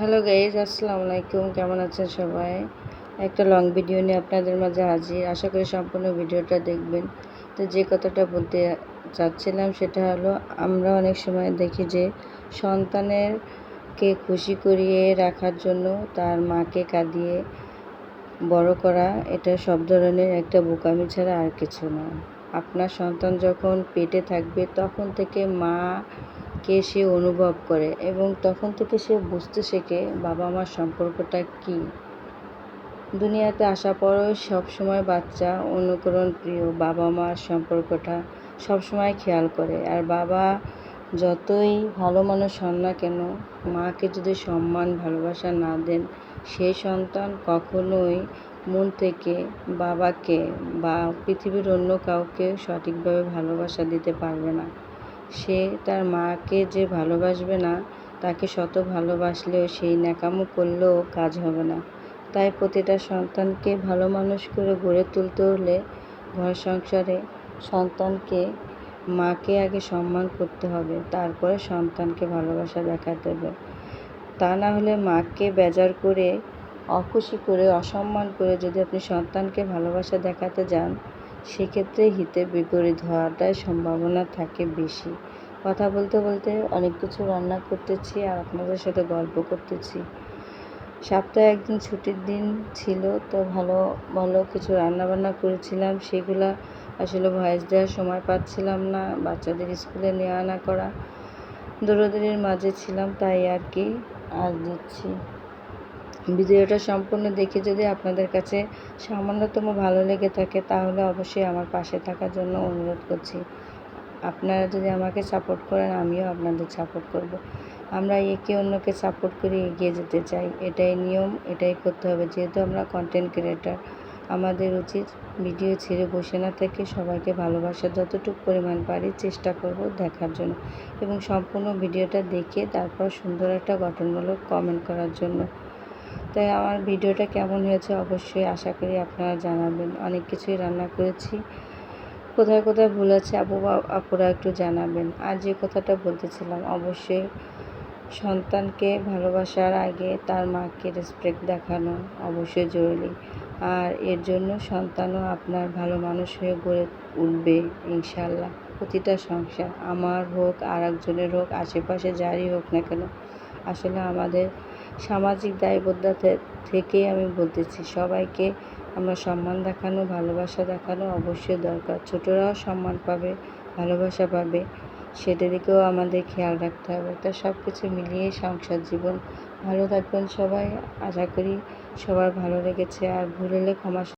Hello guys আসসালামু আলাইকুম কেমন আছেন সবাই? একটা লং ভিডিও নিয়ে আপনাদের মাঝে হাজির। আশা করি সম্পূর্ণ ভিডিওটা দেখবেন। তো যে কথাটা বলতে চাচ্ছিলাম সেটা হলো, আমরা অনেক সময় দেখি যে সন্তানের কে খুশি করিয়ে রাখার জন্য তার মাকে কাঁদিয়ে বড় করা, এটা সব ধরনের একটা বোকামি ছাড়া আর কিছু না। আপনার সন্তান যখন পেটে থাকবে, তখন থেকে মা কে সে অনুভব করে এবং তখন থেকে সে বুঝতে শেখে বাবা মার সম্পর্কটা কী। দুনিয়াতে আসা পরেও সবসময় বাচ্চা অনুকরণ প্রিয় বাবা মার সম্পর্কটা সবসময় খেয়াল করে। আর বাবা যতই ভালো মানুষ হন না কেন, মাকে যদি সম্মান, ভালোবাসা না দেন, সেই সন্তান কখনোই মন থেকে বাবাকে বা পৃথিবীর অন্য কাউকে সঠিকভাবে ভালোবাসা দিতে পারবে না। সে তার মাকে যে ভালোবাসবে না, তাকে শত ভালোবাসলেও সেই ন্যাকামো করলেও কাজ হবে না। তাই প্রতিটা সন্তানকে ভালো মানুষ করে গড়ে তুলতে হলে ঘর সংসারে সন্তানকে, মাকে আগে সম্মান করতে হবে, তারপরে সন্তানকে ভালোবাসা দেখাতে হবে। তা না হলে মাকে বেজার করে, অখুশি করে, অসম্মান করে যদি আপনি সন্তানকে ভালোবাসা দেখাতে যান সেক্ষেত্রে হিতে বিপরীত হওয়াটাই সম্ভাবনা থাকে বেশি। কথা বলতে বলতে অনেক কিছু রান্না করতেছি আর আপনাদের সাথে গল্প করতেছি। সপ্তাহে একদিন ছুটির দিন ছিল, তো ভালো ভালো কিছু রান্না বান্না করেছিলাম। সেগুলো আসলে ভয়েস দেওয়ার সময় পাচ্ছিলাম না, বাচ্চাদের স্কুলে নেওয়া আনা করা। দৌড়াদৌড়ির মাঝে ছিলাম, তাই আর কি আজ দিচ্ছি। ভিডিওটা সম্পূর্ণ দেখে যদি আপনাদের কাছে সামান্যতম ভালো লেগে থাকে, তাহলে অবশ্যই আমার পাশে থাকার জন্য অনুরোধ করছি। আপনারা যদি আমাকে সাপোর্ট করেন, আমিও আপনাদের সাপোর্ট করব। আমরা একে অন্যকে সাপোর্ট করে এগিয়ে যেতে চাই। এটাই নিয়ম, এটাই করতে হবে। যেহেতু আমরা কন্টেন্ট ক্রিয়েটার আমাদের উচিত ভিডিও ছেড়ে বসে না থেকে সবাইকে ভালোবাসার যতটুকু পরিমাণ পারি চেষ্টা করব দেখার জন্য এবং সম্পূর্ণ ভিডিওটা দেখে তারপর সুন্দর একটা গঠনমূলক কমেন্ট করার জন্য। তাই আমার ভিডিওটা কেমন হয়েছে অবশ্যই আশা করি আপনারা জানাবেন। অনেক কিছুই রান্না করেছি। কোথায় কোথায় ভুল আছে আপু আপুরা একটু জানাবেন। আর যে কথাটা বলতেছিলাম, অবশ্যই সন্তানকে ভালোবাসার আগে তার মাকে রেসপেক্ট দেখানো অবশ্যই জরুরি। আর এর জন্য সন্তানও আপনার ভালো মানুষ হয়ে গড়ে উঠবে ইনশাল্লাহ প্রতিটা সংসার, আমার হোক আর একজনের হোক, আশেপাশে যারই হোক না কেন, আসলে আমাদের সামাজিক দায়বদ্ধতা থেকে আমি বলতেছি, সবাইকে আমরা সম্মান দেখানো, ভালোবাসা দেখানো অবশ্যই দরকার। ছোটরাও সম্মান পাবে, ভালোবাসা পাবে। সেটা দিকেও আমাদের খেয়াল রাখতে হবে। তো সব কিছু মিলিয়ে সংসার জীবন ভালো থাকবেন সবাই। আশা করি সবার ভালো লেগেছে। আর ভুল হলে ক্ষমা